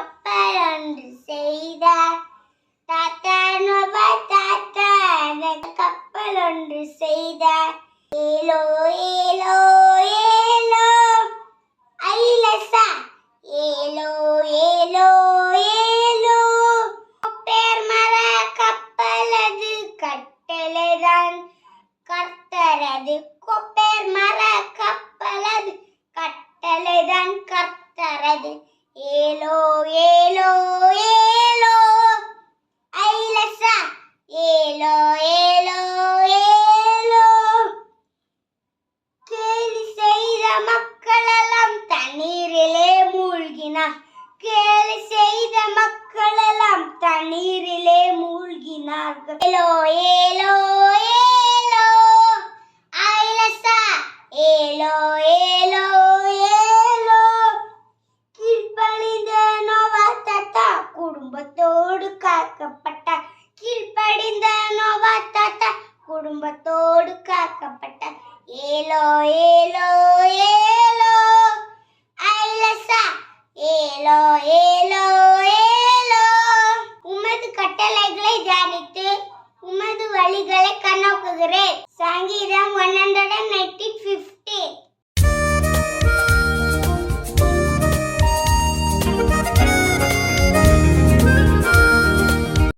கப்பலொன்று செய்தார். தாத்தானோப தாத்தான கப்பலொன்று செய்தார். ஏலோ ஏலோ ஏலோ. ஐலசா ஏலோ ஏலோ ஏலோ. பேர் மர கப்பலது கட்டளைதான். கர்த்தரது கொப்பேர் மர கப்பலது கட்டளைதான். கர்த்தரது ஏலோ ஏலோ ஏலோ. ஐலசா ஏலோ ஏலோ ஏலோ. கேலி செய்த மக்களெல்லாம் தண்ணீரிலே மூழ்கினார். கேலி செய்த மக்களெல்லாம் தண்ணீரிலே மூழ்கினார்கள். ஏலோ ஏலோ ஐலசா ஏலோ ஏலோ ஏலோ கீழ்ப்படிந்த நோவா தாத்தா காக்கப்பட்ட கீழ்ப்படிந்த நோவா தாத்தா குடும்பத்தோடு காக்கப்பட்ட ஏலோ ஏலோ ஏலோ ஐலசா ஏலோ ஏலோ ஏலோ. உமது கட்டளைகளை தியானித்து உமது வழிகளை கண்ணோக்குகிறேன். சங்கீதம் ஒன் ஹண்ட்ரட்